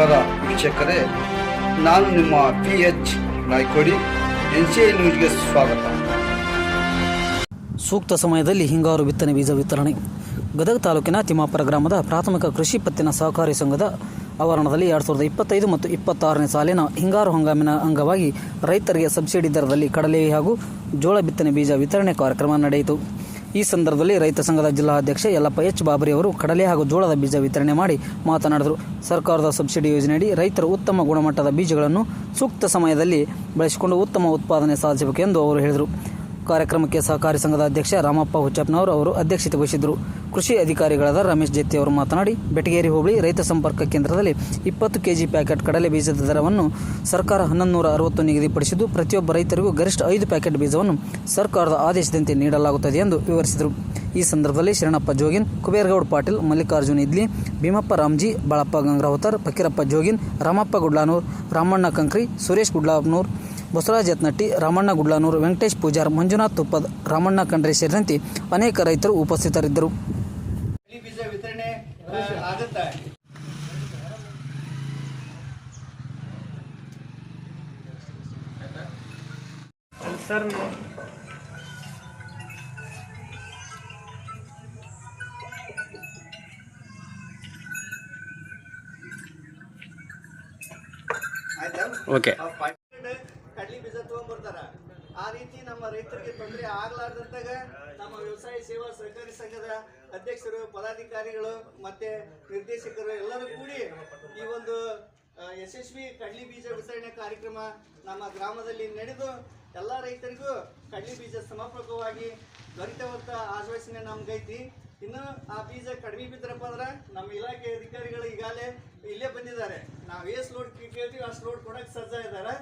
ನಮಸ್ಕಾರ ವೀಕ್ಷಕರೇ, ನಾನು ನಿಮ್ಮ P H Naikodi N C I ನ್ಯೂಸ್ಗೆ ಸ್ವಾಗತ. ಸೂಕ್ತ ಸಮಯದಲ್ಲಿ ಹಿಂಗಾರು ಬಿತ್ತನೆ ಬೀಜ ವಿತರಣೆ. ಗದಗ ತಾಲೂಕಿನ ತಿಮ್ಮಾಪುರ ಗ್ರಾಮದ ಪ್ರಾಥಮಿಕ ಕೃಷಿ ಪತ್ತಿನ ಸಹಕಾರಿ ಸಂಘದ ಆವರಣದಲ್ಲಿ ಎರಡು ಸಾವಿರದ ಇಪ್ಪತ್ತೈದು ಮತ್ತು ಇಪ್ಪತ್ತಾರನೇ ಸಾಲಿನ ಹಿಂಗಾರು ಹಂಗಾಮಿನ ಅಂಗವಾಗಿ ರೈತರಿಗೆ ಸಬ್ಸಿಡಿ ದರದಲ್ಲಿ ಕಡಲೆ ಹಾಗೂ ಜೋಳ ಬಿತ್ತನೆ ಬೀಜ ವಿತರಣೆ ಕಾರ್ಯಕ್ರಮ ನಡೆಯಿತು. ಈ ಸಂದರ್ಭದಲ್ಲಿ ರೈತ ಸಂಘದ ಜಿಲ್ಲಾಧ್ಯಕ್ಷ ಯಲ್ಲಪ್ಪ ಎಚ್ ಬಾಬರಿ ಅವರು ಕಡಲೆ ಹಾಗೂ ಜೋಳದ ಬೀಜ ವಿತರಣೆ ಮಾಡಿ ಮಾತನಾಡಿದರು. ಸರ್ಕಾರದ ಸಬ್ಸಿಡಿ ಯೋಜನೆಯಡಿ ರೈತರು ಉತ್ತಮ ಗುಣಮಟ್ಟದ ಬೀಜಗಳನ್ನು ಸೂಕ್ತ ಸಮಯದಲ್ಲಿ ಬಳಸಿಕೊಂಡು ಉತ್ತಮ ಉತ್ಪಾದನೆ ಸಾಧಿಸಬೇಕು ಎಂದು ಅವರು ಹೇಳಿದರು. ಕಾರ್ಯಕ್ರಮಕ್ಕೆ ಸಹಕಾರಿ ಸಂಘದ ಅಧ್ಯಕ್ಷ ರಾಮಪ್ಪ ಹುಚ್ಚಪ್ಪನವರು ಅವರು ಅಧ್ಯಕ್ಷತೆ ವಹಿಸಿದ್ದರು. ಕೃಷಿ ಅಧಿಕಾರಿಗಳಾದ ರಮೇಶ್ ಜೆತ್ತಿ ಅವರು ಮಾತನಾಡಿ, ಬೆಟಗೇರಿ ಹೋಬಳಿ ರೈತ ಸಂಪರ್ಕ ಕೇಂದ್ರದಲ್ಲಿ ಇಪ್ಪತ್ತು ಕೆಜಿ ಪ್ಯಾಕೆಟ್ ಕಡಲೆ ಬೀಜದ ದರವನ್ನು ಸರ್ಕಾರ ಹನ್ನೊಂದು ನೂರ ಅರವತ್ತು ನಿಗದಿಪಡಿಸಿದ್ದು, ಪ್ರತಿಯೊಬ್ಬ ರೈತರಿಗೂ ಗರಿಷ್ಠ ಐದು ಪ್ಯಾಕೆಟ್ ಬೀಜವನ್ನು ಸರ್ಕಾರದ ಆದೇಶದಂತೆ ನೀಡಲಾಗುತ್ತದೆ ಎಂದು ವಿವರಿಸಿದರು. ಈ ಸಂದರ್ಭದಲ್ಲಿ ಶರಣಪ್ಪ ಜೋಗಿನ್, ಕುಬೇರಗೌಡ ಪಾಟೀಲ್, ಮಲ್ಲಿಕಾರ್ಜುನ್ ಇದ್ಲಿ, ಭೀಮಪ್ಪ ರಾಮ್ಜಿ, ಬಾಳಪ್ಪ ಗಂಗ್ರಾವತರ್ ಫಕೀರಪ್ಪ ಜೋಗಿನ್, ರಾಮಪ್ಪ ಗುಡ್ಲಾನೂರ್, ರಾಮಣ್ಣ ಕಂಕ್ರಿ, ಸುರೇಶ್ ಗುಡ್ಲಾನೂರ್ ಬಸವರಾಜ್ ಯತ್ನಟ್ಟಿ ರಾಮಣ್ಣ ಗುಡ್ಲಾನೂರ್ ವೆಂಕಟೇಶ್ ಪೂಜಾರ್ ಮಂಜುನಾಥ್ ತುಪ್ಪದ್ ರಾಮಣ್ಣ ಖಂಡ್ರೆ ಸೇರಿದಂತೆ ಅನೇಕ ರೈತರು ಉಪಸ್ಥಿತರಿದ್ದರು. ಸರ್ ಓಕೆ ಕಡ್ಲಿ ಬೀಜ ತಗೊಂಡ್ಬರ್ತಾರ. ಆ ರೀತಿ ನಮ್ಮ ರೈತರಿಗೆ ತೊಂದರೆ ಆಗ್ಲಾರ್ದಂತಾಗ ನಮ್ಮ ವ್ಯವಸಾಯ ಸೇವಾ ಸಹಕಾರಿ ಸಂಘದ ಅಧ್ಯಕ್ಷರು, ಪದಾಧಿಕಾರಿಗಳು ಮತ್ತೆ ನಿರ್ದೇಶಕರು ಎಲ್ಲರೂ ಕೂಡಿ ಈ ಒಂದು ಯಶಸ್ವಿ ಕಡ್ಲಿ ಬೀಜ ವಿತರಣೆ ಕಾರ್ಯಕ್ರಮ ನಮ್ಮ ಗ್ರಾಮದಲ್ಲಿ ನಡೆದು ಎಲ್ಲ ರೈತರಿಗೂ ಕಡ್ಲಿ ಬೀಜ ಸಮರ್ಪಕವಾಗಿ ದೊರೆತವಂತ ಆಶ್ವಾಸನೆ ನಮ್ಗೈತಿ. ಇನ್ನು ಆ ಬೀಜ ಕಡಿಮೆ ಬಿದ್ದರಪ್ಪ ಅಂದ್ರೆ ನಮ್ಮ ಇಲಾಖೆ ಅಧಿಕಾರಿಗಳು ಈಗಾಗಲೇ ಇಲ್ಲೇ ಬಂದಿದ್ದಾರೆ. ನಾವು ಎಷ್ಟು ಲೋಡ್ ಕೇಳ್ತೀವಿ ಅಷ್ಟು ಲೋಡ್ ಕೊಡಕ್ಕೆ ಸಜ್ಜ ಇದ್ದಾರೆ